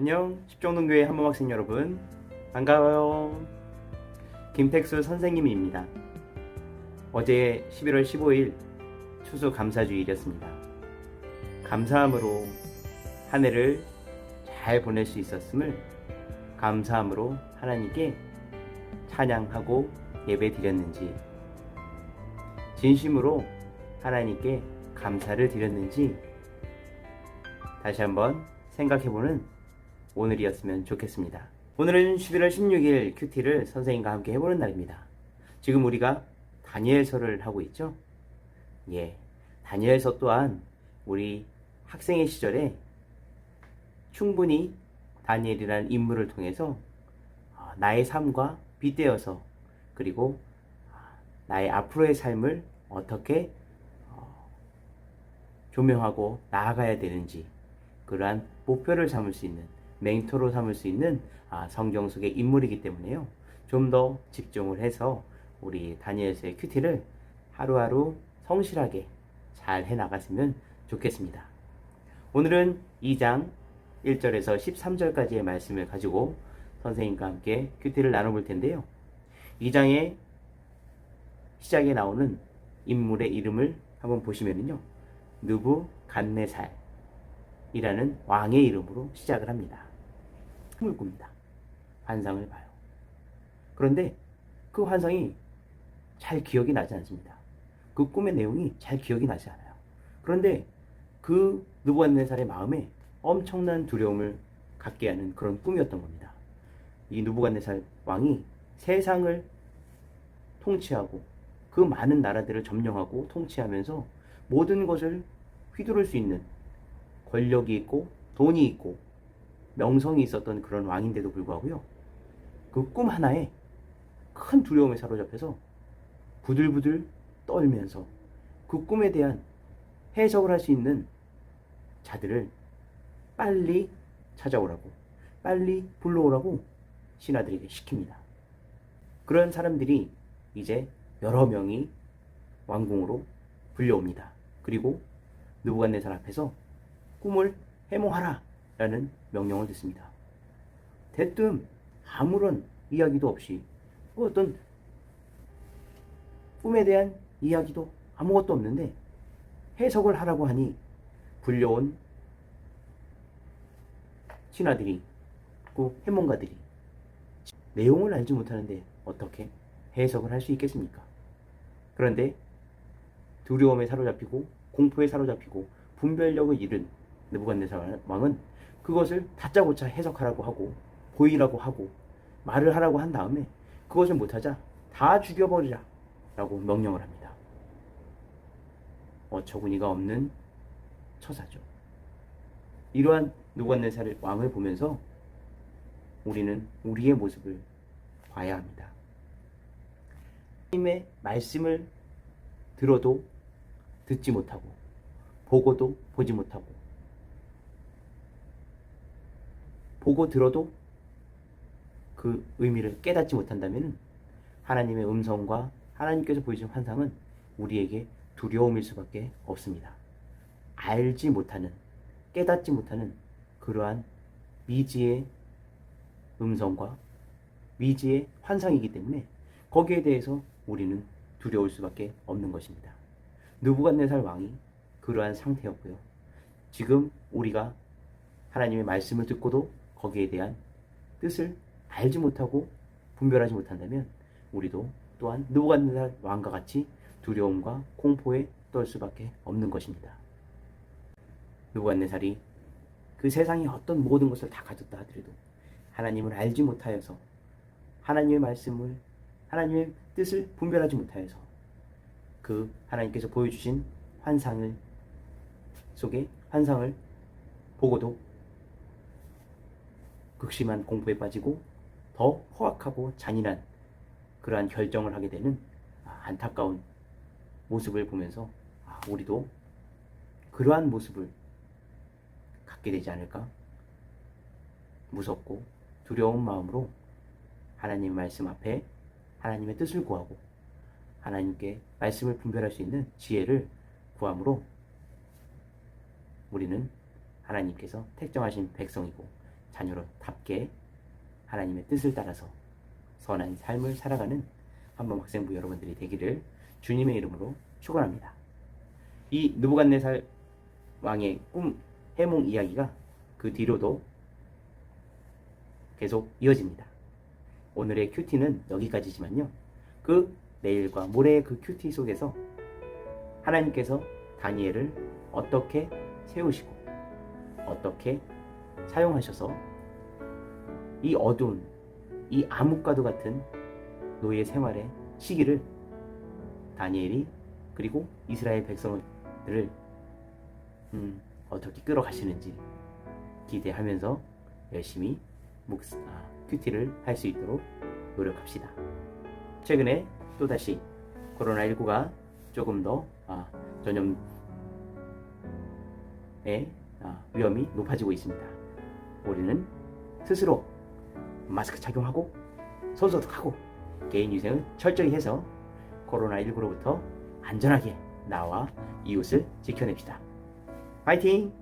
안녕 십종동교회 한몸 학생 여러분. 반가워요. 김택수 선생님입니다. 어제 11월 15일 추수감사주일이었습니다. 감사함으로 한 해를 잘 보낼 수 있었음을 감사함으로 하나님께 찬양하고 예배 드렸는지 진심으로 하나님께 감사를 드렸는지 다시 한번 생각해보는 오늘이었으면 좋겠습니다. 오늘은 11월 16일 큐티를 선생님과 함께 해보는 날입니다. 지금 우리가 다니엘서를 하고 있죠? 예. 다니엘서 또한 우리 학생의 시절에 충분히 다니엘이라는 인물을 통해서 어, 나의 삶과 빗대어서 그리고 아, 나의 앞으로의 삶을 어떻게 어, 조명하고 나아가야 되는지 그러한 목표를 삼을 수 있는 멘토로 삼을 수 있는 아, 성경 속의 인물이기 때문에요. 좀 더 집중을 해서 우리 다니엘서의 큐티를 하루하루 성실하게 잘 해나갔으면 좋겠습니다. 오늘은 2장 1절에서 13절까지의 말씀을 가지고 선생님과 함께 큐티를 나눠볼 텐데요. 2장의 시작에 나오는 인물의 이름을 한번 보시면요. 누부 간네살 이라는 왕의 이름으로 시작을 합니다. 꿈을 꿉니다. 환상을 봐요. 그런데 그 환상이 잘 기억이 나지 않습니다. 그 꿈의 내용이 잘 기억이 나지 않아요. 그런데 그 느부갓네살의 마음에 엄청난 두려움을 갖게 하는 그런 꿈이었던 겁니다. 이 느부갓네살 왕이 세상을 통치하고 그 많은 나라들을 점령하고 통치하면서 모든 것을 휘두를 수 있는 권력이 있고 돈이 있고 명성이 있었던 그런 왕인데도 불구하고요. 그 꿈 하나에 큰 두려움에 사로잡혀서 부들부들 떨면서 그 꿈에 대한 해석을 할 수 있는 자들을 빨리 찾아오라고 빨리 불러오라고 신하들에게 시킵니다. 그런 사람들이 이제 여러 명이 왕궁으로 불려옵니다. 그리고 느부갓네살 앞에서 꿈을 해몽하라 라는 명령을 듣습니다. 대뜸 아무런 이야기도 없이 뭐 어떤 꿈에 대한 이야기도 아무것도 없는데 해석을 하라고 하니 불려온 신하들이 그 해몽가들이 내용을 알지 못하는데 어떻게 해석을 할 수 있겠습니까? 그런데 두려움에 사로잡히고 공포에 사로잡히고 분별력을 잃은 느부갓네살 왕은 그것을 다짜고짜 해석하라고 하고 보이라고 하고 말을 하라고 한 다음에 그것을 못하자 다 죽여버리라 라고 명령을 합니다. 어처구니가 없는 처사죠. 이러한 느부갓네살 왕을 보면서 우리는 우리의 모습을 봐야 합니다. 하나님의 말씀을 들어도 듣지 못하고 보고도 보지 못하고 보고 들어도 그 의미를 깨닫지 못한다면 하나님의 음성과 하나님께서 보여주신 환상은 우리에게 두려움일 수밖에 없습니다. 알지 못하는 깨닫지 못하는 그러한 미지의 음성과 미지의 환상이기 때문에 거기에 대해서 우리는 두려울 수밖에 없는 것입니다. 느부갓네살 왕이 그러한 상태였고요. 지금 우리가 하나님의 말씀을 듣고도 거기에 대한 뜻을 알지 못하고 분별하지 못한다면 우리도 또한 느부갓네살 왕과 같이 두려움과 공포에 떨 수밖에 없는 것입니다. 느부갓네살이 그 세상의 어떤 모든 것을 다 가졌다 하더라도 하나님을 알지 못하여서 하나님의 말씀을 하나님의 뜻을 분별하지 못하여서 그 하나님께서 보여주신 환상을 속에 환상을 보고도 극심한 공포에 빠지고 더 허악하고 잔인한 그러한 결정을 하게 되는 아, 안타까운 모습을 보면서 아, 우리도 그러한 모습을 갖게 되지 않을까? 무섭고 두려운 마음으로 하나님 말씀 앞에 하나님의 뜻을 구하고 하나님께 말씀을 분별할 수 있는 지혜를 구함으로 우리는 하나님께서 택정하신 백성이고 자녀로답게 하나님의 뜻을 따라서 선한 삶을 살아가는 한번 학생부 여러분들이 되기를 주님의 이름으로 축원합니다. 이 느부갓네살 왕의 꿈 해몽 이야기가 그 뒤로도 계속 이어집니다. 오늘의 큐티는 여기까지지만요. 그 내일과 모레의 그 큐티 속에서 하나님께서 다니엘을 어떻게 세우시고 어떻게 사용하셔서 이 어두운 이 암흑과도 같은 노예 생활의 시기를 다니엘이 그리고 이스라엘 백성들을 음, 어떻게 끌어가시는지 기대하면서 열심히 목, 아, 큐티를 할 수 있도록 노력합시다. 최근에 또다시 코로나19가 조금 더 아, 전염의 아, 위험이 높아지고 있습니다. 우리는 스스로 마스크 착용하고 손소독하고 개인 위생을 철저히 해서 코로나19로부터 안전하게 나와 이웃을 지켜냅시다. 파이팅!